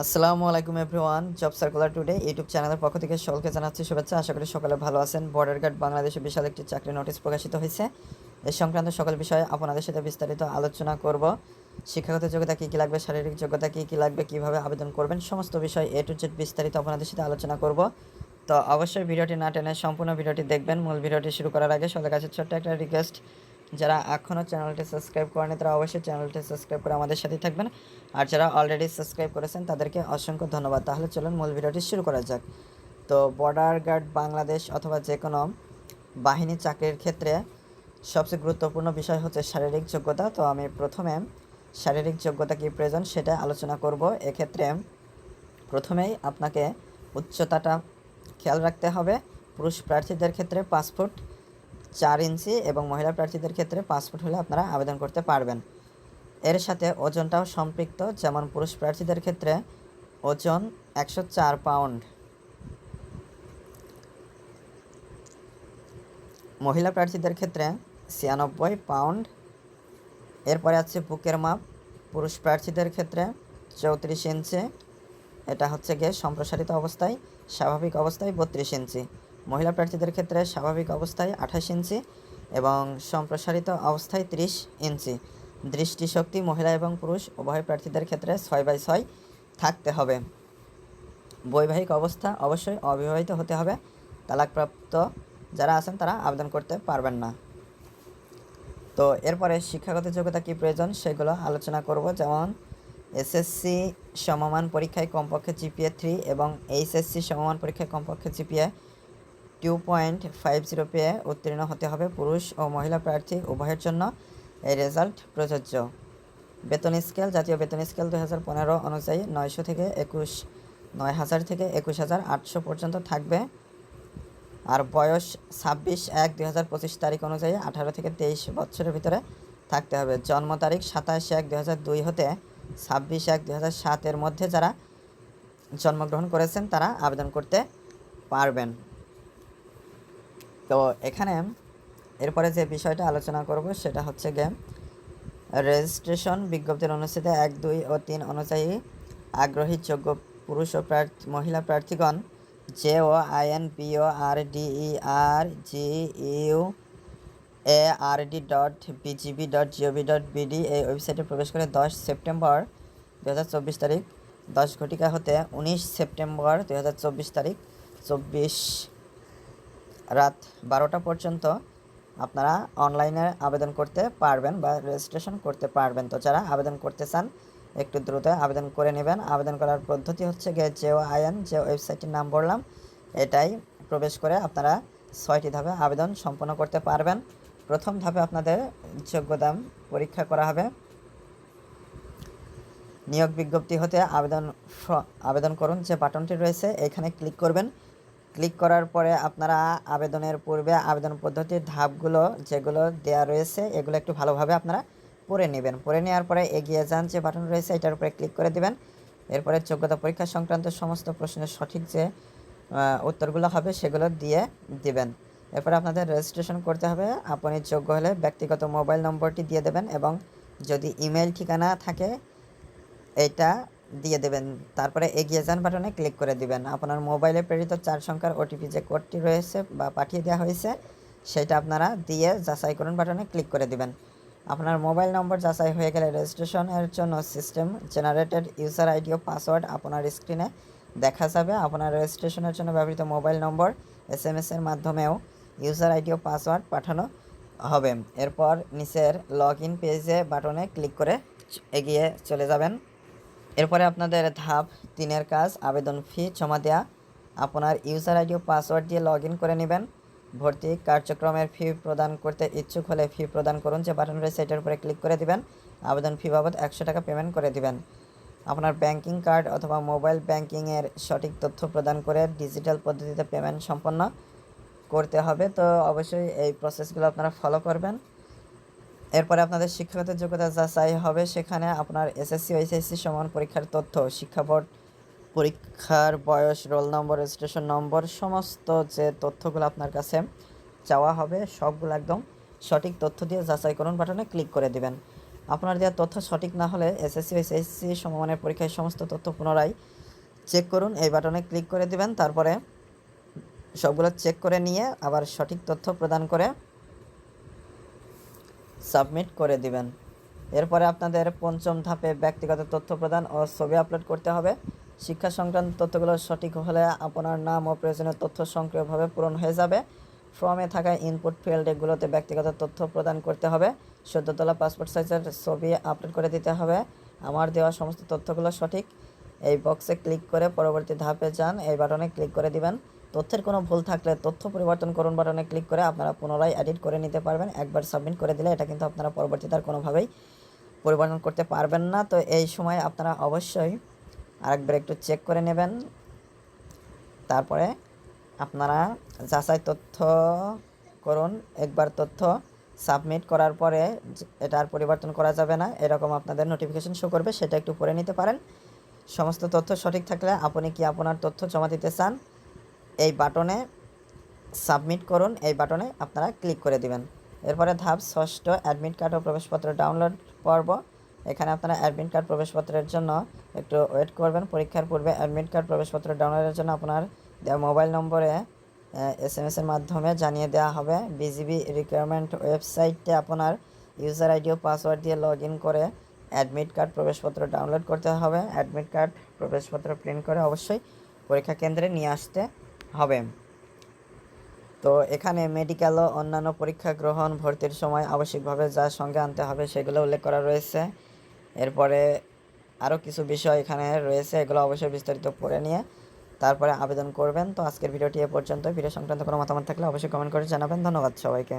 আসসালামু আলাইকুম everyone, job circular today YouTube চ্যানেলের পক্ষ থেকে সকলকে জানাচ্ছি শুভেচ্ছা। আশা করি সকলে ভালো আছেন। বর্ডার গার্ড বাংলাদেশে বিশাল একটি চাকরি নোটিশ প্রকাশিত হয়েছে। এ সংক্রান্ত সকল বিষয়ে আপনাদের সাথে বিস্তারিত আলোচনা করব। শিক্ষাগত যোগ্যতা কী কী লাগবে, শারীরিক যোগ্যতা কী কী লাগবে, কীভাবে আবেদন করবেন, সমস্ত বিষয় এ টু জেড বিস্তারিত আপনাদের সাথে আলোচনা করব। তো অবশ্যই ভিডিওটি না টেনে সম্পূর্ণ ভিডিওটি দেখবেন। মূল ভিডিওটি শুরু করার আগে সবার কাছে ছোট্ট একটা রিকোয়েস্ট। যারা এখনও চ্যানেলটি সাবস্ক্রাইব করেনি, তারা অবশ্যই চ্যানেলটি সাবস্ক্রাইব করে আমাদের সাথেই থাকবেন। আর যারা অলরেডি সাবস্ক্রাইব করেছেন, তাদেরকে অসংখ্য ধন্যবাদ। তাহলে চলুন মূল ভিডিওটি শুরু করা যাক। তো বর্ডার গার্ড বাংলাদেশ অথবা যে কোনো বাহিনী চাকরির ক্ষেত্রে সবচেয়ে গুরুত্বপূর্ণ বিষয় হচ্ছে শারীরিক যোগ্যতা। তো আমি প্রথমে শারীরিক যোগ্যতা কী প্রয়োজন সেটা আলোচনা করব। এক্ষেত্রে প্রথমেই আপনাকে উচ্চতাটা খেয়াল রাখতে হবে। পুরুষ প্রার্থীদের ক্ষেত্রে ফুট চার ইঞ্চি এবং মহিলা প্রার্থীদের ক্ষেত্রে পাঁচ ফুট হলে আপনারা আবেদন করতে পারবেন। এর সাথে ওজনটাও সম্পৃক্ত, যেমন পুরুষ প্রার্থীদের ক্ষেত্রে ওজন একশো চার পাউন্ড। মহিলা প্রার্থীদের ক্ষেত্রে ছিয়ানব্বই পাউন্ড। এরপরে আছে বুকের মাপ, পুরুষ প্রার্থীদের ক্ষেত্রে চৌত্রিশ ইঞ্চি। এটা হচ্ছে গিয়ে সম্প্রসারিত অবস্থায়, স্বাভাবিক অবস্থায় বত্রিশ ইঞ্চি। মহিলা প্রার্থীদের ক্ষেত্রে স্বাভাবিক অবস্থায় আঠাশ ইঞ্চি এবং সম্প্রসারিত অবস্থায় ত্রিশ ইঞ্চি। দৃষ্টিশক্তি মহিলা এবং পুরুষ, উভয় প্রার্থীদের ক্ষেত্রে ছয় বাই ছয় থাকতে হবে। বৈবাহিক অবস্থা অবশ্যই অবিবাহিত হতে হবে। তালাকপ্রাপ্ত যারা আছেন তারা আবেদন করতে পারবেন না। তো এরপরে শিক্ষাগত যোগ্যতা কী প্রয়োজন সেগুলো আলোচনা করব। যেমন এসএসসি সমমান পরীক্ষায় কমপক্ষে জিপিএ থ্রি এবং এইচএসসি সমমান পরীক্ষায় কমপক্ষে GPA two point five zero পেয়ে উত্তীর্ণ হতে হবে পুরুষ ও মহিলা প্রার্থী উভয়ের জন্য। এই রেজাল্ট প্রযোজ্য। বেতন স্কেল, জাতীয় বেতন স্কেল দু হাজার পনেরো অনুযায়ী নয়শো থেকে একুশ, নয় হাজার থেকে একুশ হাজার আটশো পর্যন্ত থাকবে। আর বয়স ছাব্বিশ এক দুই হাজার পঁচিশ তারিখ অনুযায়ী আঠারো থেকে তেইশ বছরের ভিতরে থাকতে হবে। জন্ম তারিখ সাতাশ এক দুই হাজার দুই হতে ছাব্বিশ এক দুই হাজার সাতের মধ্যে যারা জন্মগ্রহণ করেছেন তারা আবেদন করতে পারবেন। তো এখানে এরপরে যে বিষয়টা আলোচনা করব সেটা হচ্ছে গে রেজিস্ট্রেশন বিজ্ঞপ্তির অনুচ্ছেদে এক, দুই ও তিন অনুযায়ী আগ্রহী যোগ্য পুরুষ ও প্রার্থী, মহিলা প্রার্থীগণ J O I N P O R D E R G U A R D dot BGB dot GOV dot BD এই ওয়েবসাইটে প্রবেশ করে দশ সেপ্টেম্বর দু চব্বিশ তারিখ, দশ ঘটিকা হতে উনিশ সেপ্টেম্বর দু চব্বিশ তারিখ, চব্বিশ রাত বারোটা পর্যন্ত আপনারা অনলাইনে আবেদন করতে পারবেন বা রেজিস্ট্রেশন করতে পারবেন। তো যারা আবেদন করতে চান, একটু দ্রুত আবেদন করে নেবেন। আবেদন করার পদ্ধতি হচ্ছে গিয়ে জেও আইএন যে ওয়েবসাইটের নাম বললাম, এটাই প্রবেশ করে আপনারা ছয়টি ধাপে আবেদন সম্পন্ন করতে পারবেন। প্রথম ধাপে আপনাদের যোগ্যতা পরীক্ষা করা হবে। নিয়োগ বিজ্ঞপ্তি হতে আবেদন আবেদন করুন যে বাটনটি রয়েছে, এখানে ক্লিক করবেন। ক্লিক করার পরে আপনারা আবেদনের পূর্বে আবেদন পদ্ধতির ধাপগুলো যেগুলো দেওয়া রয়েছে, এগুলো একটু ভালোভাবে আপনারা পড়ে নেবেন। পড়ে নেওয়ার পরে এগিয়ে যান, যে বাটন রয়েছে এটার উপরে ক্লিক করে দিবেন। এরপরে যোগ্যতা পরীক্ষা সংক্রান্ত সমস্ত প্রশ্নের সঠিক যে উত্তরগুলো হবে সেগুলো দিয়ে দিবেন। এরপরে আপনাদের রেজিস্ট্রেশন করতে হবে। আপনি যোগ্য হলে ব্যক্তিগত মোবাইল নম্বরটি দিয়ে দেবেন এবং যদি ইমেল ঠিকানা থাকে, এটা দিয়ে দেবেন। তারপরে এগিয়ে যান বাটনে ক্লিক করে দিবেন। আপনার মোবাইলে প্রেরিত চার সংখ্যার ওটিপি যে কোডটি রয়েছে বা পাঠিয়ে দেওয়া হয়েছে, সেটা আপনারা দিয়ে যাচাই করুন বাটনে ক্লিক করে দিবেন। আপনার মোবাইল নম্বর যাচাই হয়ে গেলে রেজিস্ট্রেশনের জন্য সিস্টেম জেনারেটেড ইউজার আইডি ও পাসওয়ার্ড আপনার স্ক্রিনে দেখা যাবে। আপনার রেজিস্ট্রেশনের জন্য ব্যবহৃত মোবাইল নম্বর এস এম এর মাধ্যমেও ইউজার আইডি ও পাসওয়ার্ড পাঠানো হবে। এরপর নিচের লগ ইন পেজে বাটনে ক্লিক করে এগিয়ে চলে যাবেন। এরপরে আপনাদের ধাপ তিনের কাজ, আবেদন ফি জমা দেওয়া আপনার ইউজার আইডি ও পাসওয়ার্ড দিয়ে লগ করে নেবেন। ভর্তি কার্যক্রমের ফি প্রদান করতে ইচ্ছুক হলে ফি প্রদান করুন, যে বাটন রয়েছে এটার উপরে ক্লিক করে দিবেন। আবেদন ফি বাবদ একশো টাকা পেমেন্ট করে দিবেন। আপনার ব্যাংকিং কার্ড অথবা মোবাইল ব্যাংকিংয়ের সঠিক তথ্য প্রদান করে ডিজিটাল পদ্ধতিতে পেমেন্ট সম্পন্ন করতে হবে। তো অবশ্যই এই প্রসেসগুলো আপনারা ফলো করবেন। এরপরে আপনাদের শিক্ষাগত যোগ্যতা যাচাই হবে। সেখানে আপনার এসএসসি এইচএসসি সমান পরীক্ষার তথ্য শিক্ষা বোর্ড পরীক্ষার বয়স, রোল নম্বর, রেজিস্ট্রেশন নম্বর, সমস্ত যে তথ্যগুলো আপনার কাছে চাওয়া হবে, সবগুলো একদম সঠিক তথ্য দিয়ে যাচাই করুন বাটনে ক্লিক করে দিবেন। আপনার দেওয়া তথ্য সঠিক না হলে এসএসসি এসএসসি সমমানের পরীক্ষায় সমস্ত তথ্য পুনরায় চেক করুন, এই বাটনে ক্লিক করে দিবেন। তারপরে সবগুলো চেক করে নিয়ে আবার সঠিক তথ্য প্রদান করে সাবমিট করে দিবেন। এরপরে আপনাদের পঞ্চম ধাপে ব্যক্তিগত তথ্য প্রদান ও ছবি আপলোড করতে হবে। শিক্ষা সংক্রান্ত তথ্যগুলো সঠিক হলে আপনার নাম ও প্রয়োজনীয় তথ্য সক্রিয়ভাবে পূরণ হয়ে যাবে। ফর্মে থাকা ইনপুট ফিল্ড এগুলোতে ব্যক্তিগত তথ্য প্রদান করতে হবে। সদ্য তোলা পাসপোর্ট সাইজের ছবি আপলোড করে দিতে হবে। আমার দেওয়া সমস্ত তথ্যগুলো সঠিক। এই বক্সে ক্লিক করে পরবর্তী ধাপে যান। এই বাটনে ক্লিক করে দিবেন। তথ্যের কোনো ভুল থাকলে তথ্য পরিবর্তন করুন বাটনে ক্লিক করে আপনারা পুনরায় এডিট করে নিতে পারবেন। একবার সাবমিট করে দিলে এটা কিন্তু আপনারা পরবর্তীতে আর কোনোভাবেই পরিবর্তন করতে পারবেন না। তো এই সময় আপনারা অবশ্যই আরেকবার একটু চেক করে নেবেন। তারপরে আপনারা যাচাই তথ্য করুন। একবার তথ্য সাবমিট করার পরে এটা আর পরিবর্তন করা যাবে না। এরকম আপনাদের নোটিফিকেশন শো করবে, সেটা একটু পড়ে নিতে পারেন। সমস্ত তথ্য সঠিক থাকলে আপনি কি আপনার তথ্য জমা দিতে চান? এই বাটনে সাবমিট করুন, এই বাটনে আপনারা ক্লিক করে দিবেন। এরপরে ধাপ ষষ্ঠ, অ্যাডমিট কার্ড ও প্রবেশপত্র ডাউনলোড পর্ব। এখানে আপনারা অ্যাডমিট কার্ড প্রবেশপত্রের জন্য একটু ওয়েট করবেন। পরীক্ষার পূর্বে অ্যাডমিট কার্ড প্রবেশপত্র ডাউনলোডের জন্য আপনার মোবাইল নম্বরে এস এম এসের মাধ্যমে জানিয়ে দেওয়া হবে। বিজিবি রিকোয়ারমেন্ট ওয়েবসাইটে আপনার ইউজার আইডি ও পাসওয়ার্ড দিয়ে লগ ইন করে অ্যাডমিট কার্ড প্রবেশপত্র ডাউনলোড করতে হবে। অ্যাডমিট কার্ড প্রবেশপত্র প্রিন্ট করে অবশ্যই পরীক্ষা কেন্দ্রে নিয়ে আসতে হবে। তো এখানে মেডিকেল ও অন্যান্য পরীক্ষা গ্রহণ, ভর্তির সময় আবশ্যিকভাবে যা সঙ্গে আনতে হবে সেগুলো উল্লেখ করা রয়েছে। এরপরে আরও কিছু বিষয় এখানে রয়েছে, এগুলো অবশ্যই বিস্তারিত পড়ে নিয়ে তারপরে আবেদন করবেন। তো আজকের ভিডিওটি এ পর্যন্ত ভিডিও সংক্রান্ত কোনো মতামত থাকলে অবশ্যই কমেন্ট করে জানাবেন। ধন্যবাদ সবাইকে।